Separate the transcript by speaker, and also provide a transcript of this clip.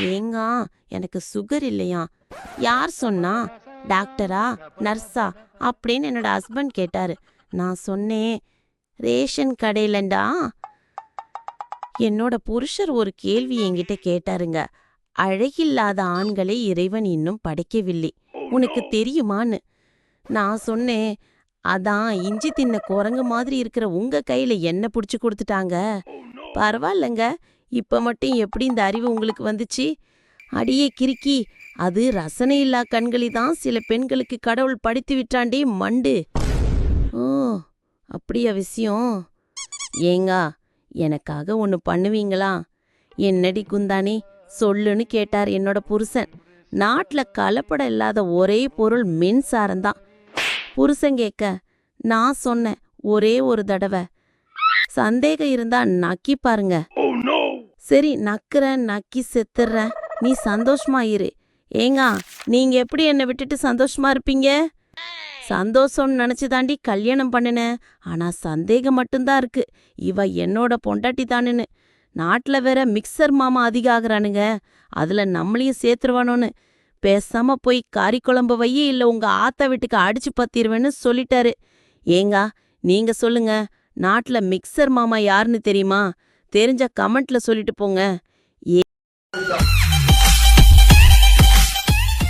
Speaker 1: ஏங்க எனக்கு சுகர் இல்லையா? யார் சொன்னா? டாக்டரா? நர்ஸா? அப்படின்னு என்னோட ஹஸ்பண்ட் கேட்டாரு. நான் சொன்னேன் ரேஷன் கடையிலண்டா? என்னோட புருஷர் ஒரு கேள்வி என்கிட்ட கேட்டாருங்க. அழகில்லாத ஆண்களை இறைவன் இன்னும் படைக்கவில்லை. உனக்கு தெரியுமான்னு? நான் சொன்னேன் அதான் இஞ்சி தின்ன குரங்கு மாதிரி இருக்கிற உங்க கையில என்ன புடிச்சு கொடுத்துட்டாங்க. பரவாயில்லங்க இப்போ மட்டும் எப்படி இந்த அறிவு உங்களுக்கு வந்துச்சு? அடியே கிறுக்கி அது ரசனை இல்லா கண்களி தான். சில பெண்களுக்கு கடவுள் படித்து விட்டாண்டே மண்டு. ஓ அப்படியா விஷயம்? ஏங்கா எனக்காக ஒன்று பண்ணுவீங்களா? என்னடி குந்தானி சொல்லுன்னு கேட்டார் என்னோட புருஷன். நாட்டில் கலப்படம் இல்லாத ஒரே பொருள் மின்சாரம்தான் புருஷன் கேட்க நான் சொன்னேன் ஒரே ஒரு தடவை. சந்தேகம் இருந்தா நக்கி பாருங்க. Oh, சரி நக்குறேன் நக்கி செத்துறேன். நீ சந்தோஷமா இரு. ஏங்கா நீங்க எப்படி என்னை விட்டுட்டு சந்தோஷமா இருப்பீங்க? சந்தோஷம்னு நினைச்சு தாண்டி கல்யாணம் பண்ணினேன் ஆனா சந்தேகம் மட்டும்தான் இருக்கு. இவ என்னோட பொண்டாட்டி தானுன்னு. நாட்டுல வேற மிக்சர் மாமா அதிகம் ஆகுறானுங்க. அதுல நம்மளையும் சேர்த்துருவானோன்னு. பேசாம போய் காரி குழம்பு வையே இல்ல உங்க ஆத்தா வீட்டுக்கு அடிச்சு பத்திருவேன்னு சொல்லிட்டாரு. ஏங்கா நீங்க சொல்லுங்க. நாட்டுல மிக்சர் மாமா யாருன்னு தெரியுமா? தெரிஞ்ச கமெண்ட்ல சொல்லிட்டு போங்க.